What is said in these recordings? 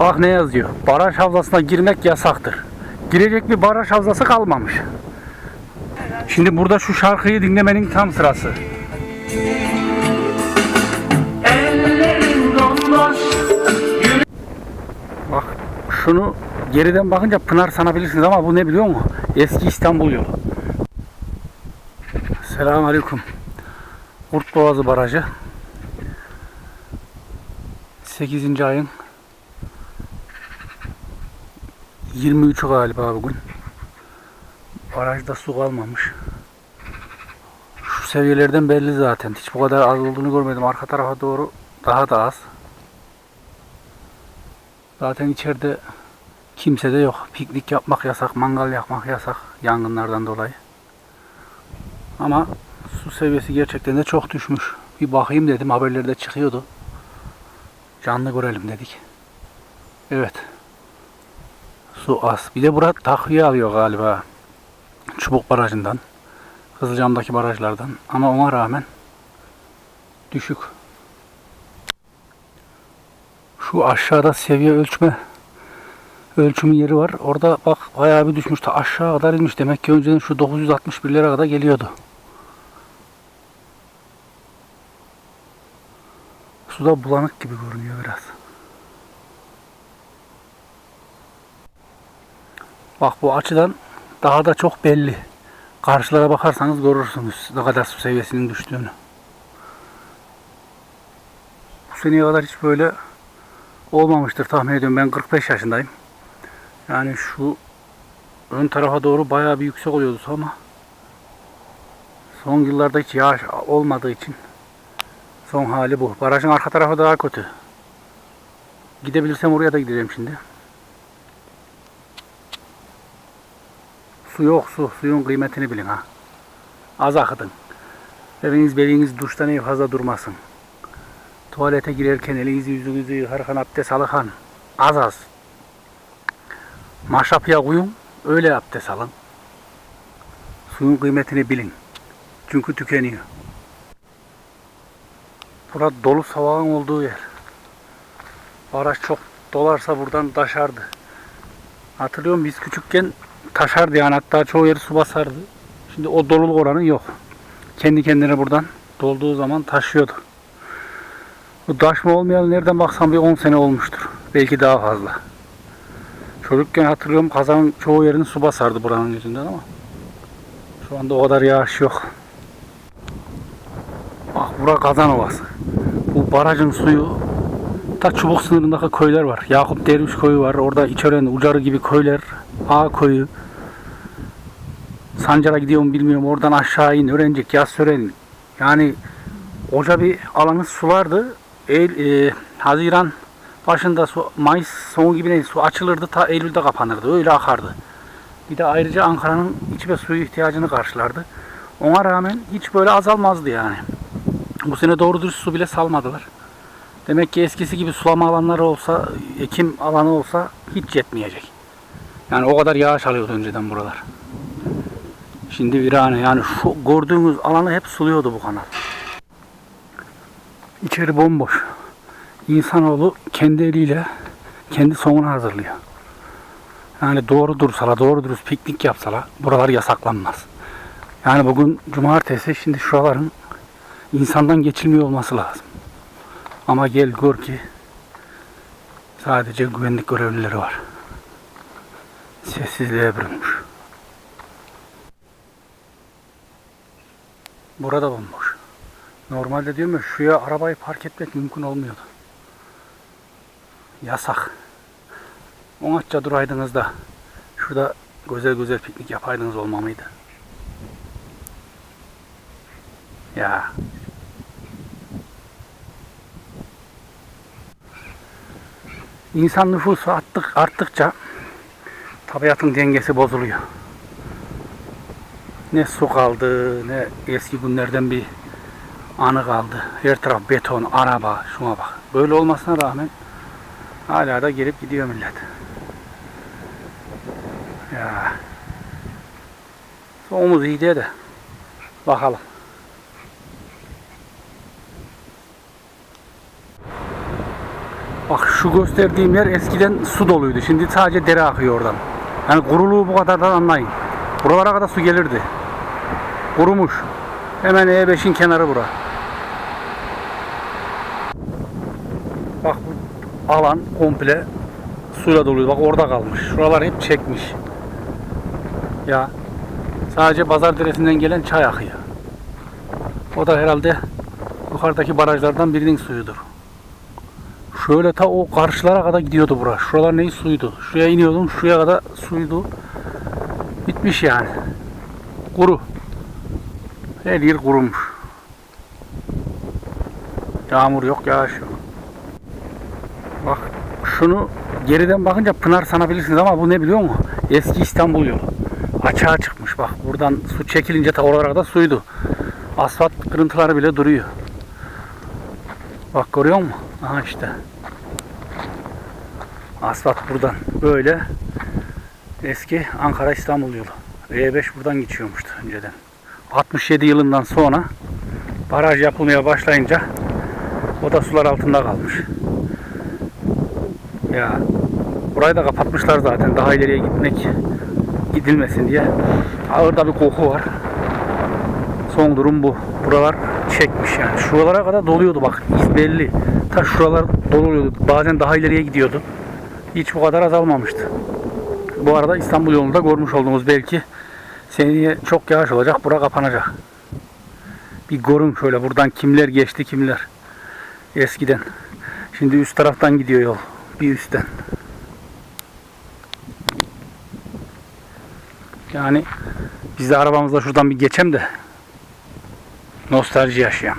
Bak ne yazıyor. Baraj havzasına girmek yasaktır. Girecek bir baraj havzası kalmamış. Şimdi burada şu şarkıyı dinlemenin tam sırası. Bak şunu geriden bakınca Pınar sanabilirsiniz ama bu ne biliyor musun? Eski İstanbul yolu. Selamun Aleyküm. Kurtboğazı Barajı. 8. ayın 23'ü galiba bugün. Barajda su kalmamış. Şu seviyelerden belli zaten. Hiç bu kadar az olduğunu görmedim. Arka tarafa doğru daha da az. Zaten içeride kimse de yok. Piknik yapmak yasak, mangal yakmak yasak yangınlardan dolayı. Ama su seviyesi gerçekten de çok düşmüş. Bir bakayım dedim haberlerde çıkıyordu. Canlı görelim dedik. Evet. Su az. Bir de burada takviye alıyor galiba. Çubuk barajından. Kızılcam'daki barajlardan. Ama ona rağmen düşük. Şu aşağıda seviye ölçme ölçümü yeri var. Orada bak bayağı bir düşmüş. Ta aşağı kadar inmiş. Demek ki önceden şu 961'lere kadar geliyordu. Suda bulanık gibi görünüyor biraz. Bak bu açıdan daha da çok belli. Karşılara bakarsanız görürsünüz ne kadar su seviyesinin düştüğünü. Bu seneye kadar hiç böyle olmamıştır tahmin ediyorum. Ben 45 yaşındayım. Yani şu ön tarafa doğru bayağı bir yüksek oluyordu ama son yıllarda hiç yağış olmadığı için son hali bu. Barajın arka tarafı daha kötü. Gidebilirsem oraya da gideceğim şimdi. Su yok su. Suyun kıymetini bilin ha. Az akıtın. Eviniz beliniz duştan en fazla durmasın. Tuvalete girerken elinizi yüzünüzü yıkarken abdest alırken az az. Maşrapıya koyun öyle abdest alın. Suyun kıymetini bilin. Çünkü tükeniyor. Burada dolu savağın olduğu yer. Baraj çok dolarsa buradan taşardı. Hatırlıyorum biz küçükken taşardı yani hatta çoğu yeri su basardı. Şimdi o doluluk oranı yok. Kendi kendine buradan dolduğu zaman taşıyordu. Bu taşma olmayalı nereden baksan bir 10 sene olmuştur. Belki daha fazla. Çocukken hatırlıyorum kazanın çoğu yerini su basardı buranın yüzünden ama şu anda o kadar yağış yok. Bak bura kazan ovası. Bu barajın suyu ta çubuk sınırındaki köyler var. Yakup Derviş köyü var. Orada İçören, Ucarı gibi köyler. Ağa köyü. Sancar'a gidiyorum bilmiyorum. Oradan aşağı in. Öğrencik, Yassören. Yani koca bir alanı sulardı. Eylül, e, Haziran başında su, Mayıs sonu gibi ne, su açılırdı ta Eylül'de kapanırdı. Öyle akardı. Bir de ayrıca Ankara'nın içme suyu ihtiyacını karşılardı. Ona rağmen hiç böyle azalmazdı yani. Bu sene doğru dürüst su bile salmadılar. Demek ki eskisi gibi sulama alanları olsa, ekim alanı olsa hiç yetmeyecek. Yani o kadar yağış alıyordu önceden buralar. Şimdi virane yani şu gördüğünüz alanı hep suluyordu bu kanal. İçeri bomboş. İnsanoğlu kendi eliyle kendi sonunu hazırlıyor. Yani doğru dursalar, doğru dürüst piknik yapsalar buralar yasaklanmaz. Yani bugün cumartesi şimdi şuraların insandan geçilmiyor olması lazım. Ama gel gör ki sadece güvenlik görevlileri var. Sessizliğe bürünmüş. Burada bomboş. Normalde diyorum ya şuraya arabayı park etmek mümkün olmuyordu. Yasak. Onatça duraydınız da şurada güzel güzel piknik yapaydınız olma mıydı? Ya. İnsan nüfusu arttık, arttıkça tabiatın dengesi bozuluyor. Ne su kaldı, ne eski günlerden bir anı kaldı. Her taraf beton, araba, şuna bak. Böyle olmasına rağmen hala da gelip gidiyor millet. Ya. Sonumuz iyi de bakalım. Bak şu gösterdiğim yer eskiden su doluydu. Şimdi sadece dere akıyor oradan. Yani kuruluğu bu kadardan anlayın. Buralara kadar su gelirdi. Kurumuş. Hemen E5'in kenarı bura. Bak bu alan komple suyla doluydu. Bak orada kalmış. Şuralar hep çekmiş. Ya sadece Bazar Deresi'nden gelen çay akıyor. O da herhalde yukarıdaki barajlardan birinin suyudur. Şöyle ta o karşılara kadar gidiyordu bura. Şuralar neyi suydu. Şuraya iniyordum. Şuraya kadar suydu. Bitmiş yani. Kuru. Her yer kurumuş. Yağmur yok, yağış yok. Bak şunu geriden bakınca Pınar sanabilirsiniz ama bu ne biliyor musun? Eski İstanbul yolu. Açığa çıkmış bak. Buradan su çekilince ta oralara kadar suydu. Asfalt kırıntıları bile duruyor. Bak görüyor musun? Aha işte. Asfalt buradan böyle eski Ankara İstanbul yolu. R5 buradan geçiyormuştu önceden. 67 yılından sonra baraj yapılmaya başlayınca o da sular altında kalmış. Ya burayı da kapatmışlar zaten daha ileriye gitmek gidilmesin diye. Ağırda bir koku var. Son durum bu. Buralar çekmiş yani. Şuralara kadar doluyordu bak. iz belli. Ta şuralar doluyordu. Bazen daha ileriye gidiyordu. Hiç bu kadar azalmamıştı. Bu arada İstanbul yolunda görmüş olduğumuz belki seneye çok yağış olacak. Bura kapanacak. Bir görün şöyle buradan kimler geçti kimler. Eskiden. Şimdi üst taraftan gidiyor yol. Bir üstten. Yani biz de arabamızla şuradan bir geçem de nostalji yaşayan.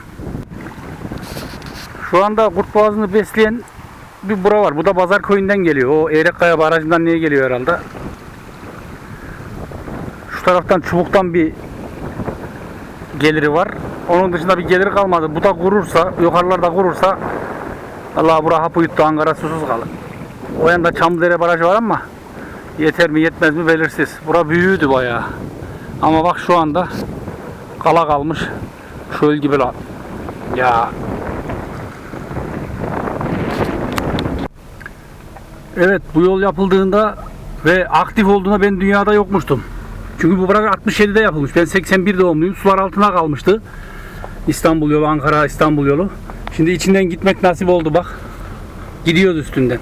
Şu anda Kurt Boğazı'nı besleyen bir bura var. Bu da Bazar Köyü'nden geliyor. O Erekkaya Barajı'ndan niye geliyor herhalde? Şu taraftan Çubuk'tan bir geliri var. Onun dışında bir geliri kalmadı. Bu da kurursa, yukarılarda kurursa Allah bura hapı yuttu Ankara susuz kalır. O yanda Çamlıdere Barajı var ama yeter mi yetmez mi belirsiz. Bura büyüğüydü bayağı. Ama bak şu anda kala kalmış. Şöyle gibi lan. Ya. Evet bu yol yapıldığında ve aktif olduğunda ben dünyada yokmuştum. Çünkü bu baraj 67'de yapılmış. Ben 81 doğumluyum. Sular altına kalmıştı. İstanbul yolu, Ankara İstanbul yolu. Şimdi içinden gitmek nasip oldu bak. Gidiyoruz üstünden.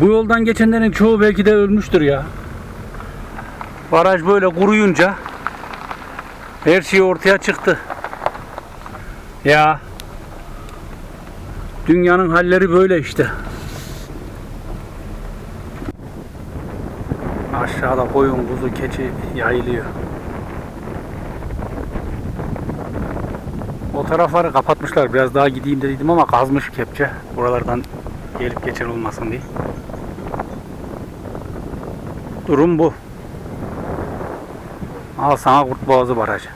Bu yoldan geçenlerin çoğu belki de ölmüştür ya. Baraj böyle kuruyunca her şey ortaya çıktı. Ya. Dünyanın halleri böyle işte. Aşağıda koyun, kuzu, keçi yayılıyor. O tarafları kapatmışlar. Biraz daha gideyim dedim ama kazmış kepçe. Buralardan gelip geçer olmasın diye. Durum bu. Al sana Kurtboğazı Barajı.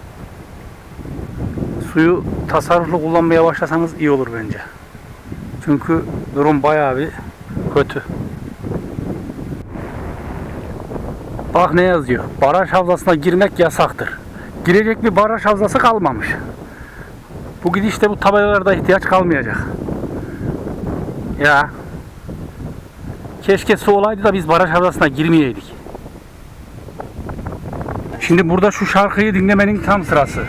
Suyu tasarruflu kullanmaya başlasanız iyi olur bence. Çünkü durum bayağı bir kötü. Bak ne yazıyor. Baraj havzasına girmek yasaktır. Girecek bir baraj havzası kalmamış. Bu gidişte bu tabelalarda ihtiyaç kalmayacak. Ya. Keşke su olaydı da biz baraj havzasına girmeyeydik. Şimdi burada şu şarkıyı dinlemenin tam sırası.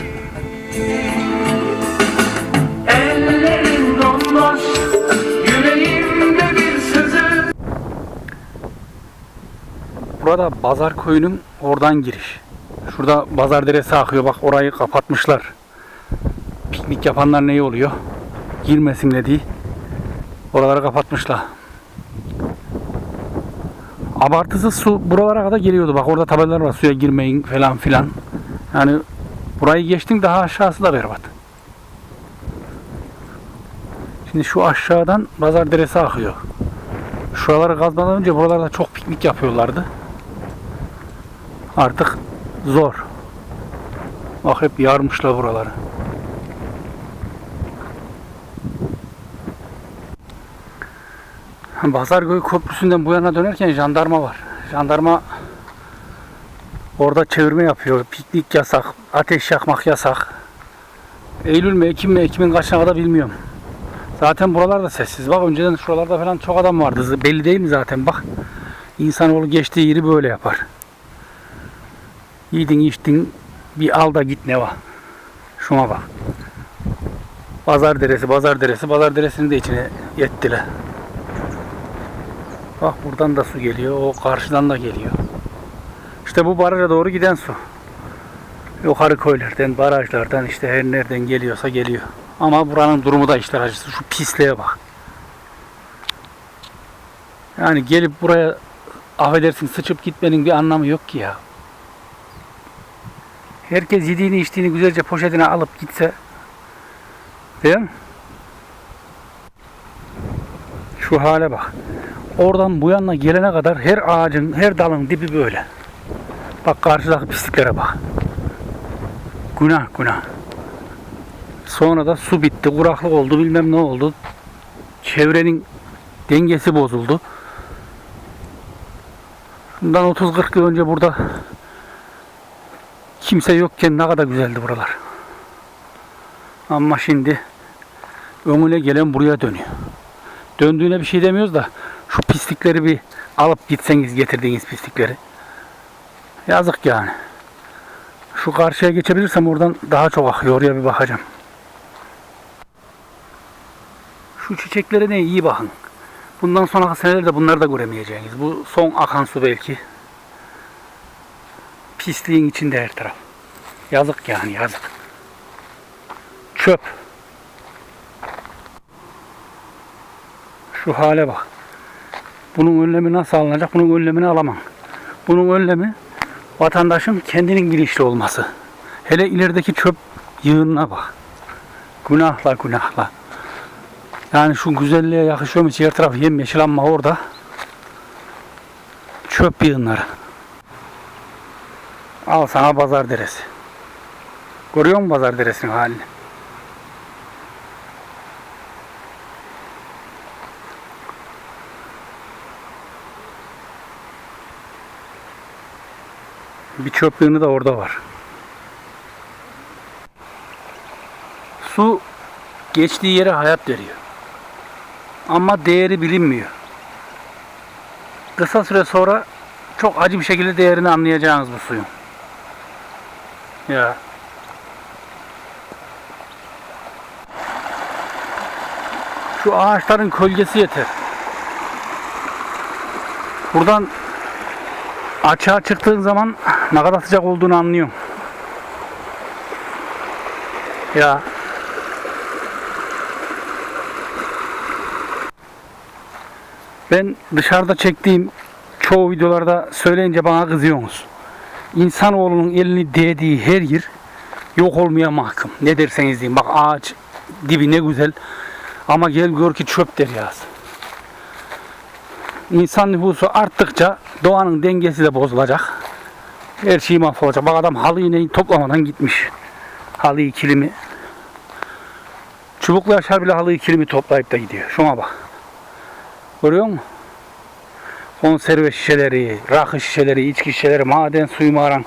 Burada Bazar Köyü'nün oradan giriş. Şurada Bazar Deresi akıyor. Bak orayı kapatmışlar. Piknik yapanlar ne oluyor? Girmesin dediği. Oraları kapatmışlar. Abartısı su buralara kadar geliyordu. Bak orada tabelalar var. Suya girmeyin falan filan. Yani burayı geçtin daha aşağısı da berbat. Şimdi şu aşağıdan Bazar Deresi akıyor. Şuraları kazmadan önce buralarda çok piknik yapıyorlardı. Artık zor. Bak hep yarmışlar buraları. Pazarköy Köprüsü'nden bu yana dönerken jandarma var. Jandarma orada çevirme yapıyor. Piknik yasak, ateş yakmak yasak. Eylül mü, Ekim mi, Ekim'in kaçına kadar bilmiyorum. Zaten buralar da sessiz. Bak önceden şuralarda falan çok adam vardı. Belli değil mi zaten? Bak. İnsanoğlu geçtiği yeri böyle yapar. Yedin içtin bir al da git ne var. Şuna bak. Pazar deresi, pazar deresi, pazar deresini de içine yettiler. Bak buradan da su geliyor, o karşıdan da geliyor. İşte bu baraja doğru giden su. Yukarı köylerden, barajlardan işte her nereden geliyorsa geliyor. Ama buranın durumu da işler acısı. Şu pisliğe bak. Yani gelip buraya affedersin sıçıp gitmenin bir anlamı yok ki ya. Herkes yediğini içtiğini güzelce poşetine alıp gitse değil mi? Şu hale bak. Oradan bu yana gelene kadar her ağacın, her dalın dibi böyle. Bak karşıdaki pisliklere bak. Günah günah. Sonra da su bitti, kuraklık oldu, bilmem ne oldu. Çevrenin dengesi bozuldu. Bundan 30-40 yıl önce burada kimse yokken ne kadar güzeldi buralar. Ama şimdi önüne gelen buraya dönüyor. Döndüğüne bir şey demiyoruz da şu pislikleri bir alıp gitseniz getirdiğiniz pislikleri. Yazık yani. Şu karşıya geçebilirsem oradan daha çok akıyor. Oraya bir bakacağım. Şu çiçeklere ne iyi bakın. Bundan sonraki senelerde bunları da göremeyeceğiniz. Bu son akan su belki. Pisliğin içinde her taraf. Yazık yani yazık. Çöp. Şu hale bak. Bunun önlemi nasıl alınacak? Bunun önlemini alamam. Bunun önlemi vatandaşın kendinin bilinçli olması. Hele ilerideki çöp yığınına bak. Günahla günahla. Yani şu güzelliğe yakışıyor mu? Her taraf yemyeşil ama orada çöp yığınları. Al sana pazar deresi. Görüyor musun pazar deresinin halini? Bir çöp yığını da orada var. Su geçtiği yere hayat veriyor. Ama değeri bilinmiyor. Kısa süre sonra çok acı bir şekilde değerini anlayacağınız bu suyun. Ya. Şu ağaçların kölgesi yeter. Buradan açığa çıktığın zaman ne kadar sıcak olduğunu anlıyorum. Ya. Ben dışarıda çektiğim çoğu videolarda söyleyince bana kızıyorsunuz. İnsanoğlunun elini değdiği her yer yok olmaya mahkum. Ne derseniz deyin. Bak ağaç dibi ne güzel. Ama gel gör ki çöp deryası. İnsan nüfusu arttıkça doğanın dengesi de bozulacak. Her şey mahvolacak. Bak adam halı iğneyi toplamadan gitmiş. Halıyı kilimi. Çubuklu yaşar bile halıyı kilimi toplayıp da gidiyor. Şuna bak. Görüyor musun? Konserve şişeleri, rakı şişeleri, içki şişeleri, maden suyu mu aran?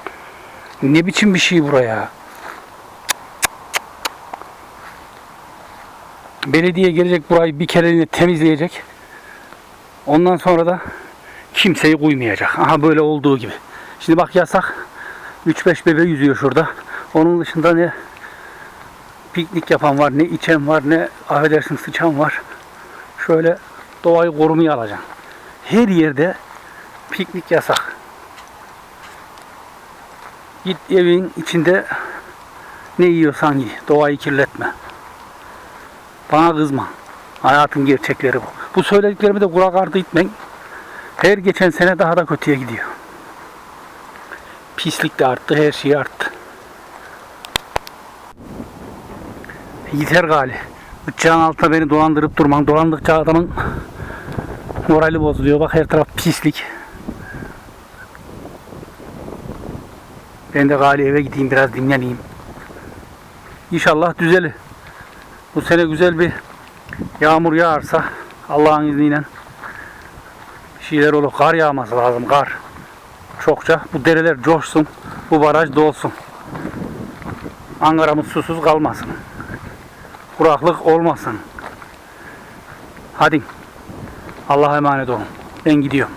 Ne biçim bir şey buraya? Belediye gelecek burayı bir kereliğine temizleyecek. Ondan sonra da kimseyi kuymayacak. Aha böyle olduğu gibi. Şimdi bak yasak. 3-5 bebe yüzüyor şurada. Onun dışında ne piknik yapan var, ne içen var, ne affedersin sıçan var. Şöyle doğayı korumaya alacaksın. Her yerde piknik yasak. Git evin içinde ne yiyorsan ye. Doğayı kirletme. Bana kızma. Hayatın gerçekleri bu. Bu söylediklerimi de kulak ardı etmeyin. Her geçen sene daha da kötüye gidiyor. Pislik de arttı, her şey arttı. Yeter gali. Bıçağın altına beni dolandırıp durman. Dolandıkça adamın morali bozuluyor. Bak her taraf pislik. Ben de gali eve gideyim biraz dinleneyim. İnşallah düzelir. Bu sene güzel bir yağmur yağarsa Allah'ın izniyle bir şeyler olur. Kar yağması lazım. Kar. Çokça. Bu dereler coşsun. Bu baraj dolsun. Ankara'mız susuz kalmasın. Kuraklık olmasın. Hadi. Allah'a emanet olun. Ben gidiyorum.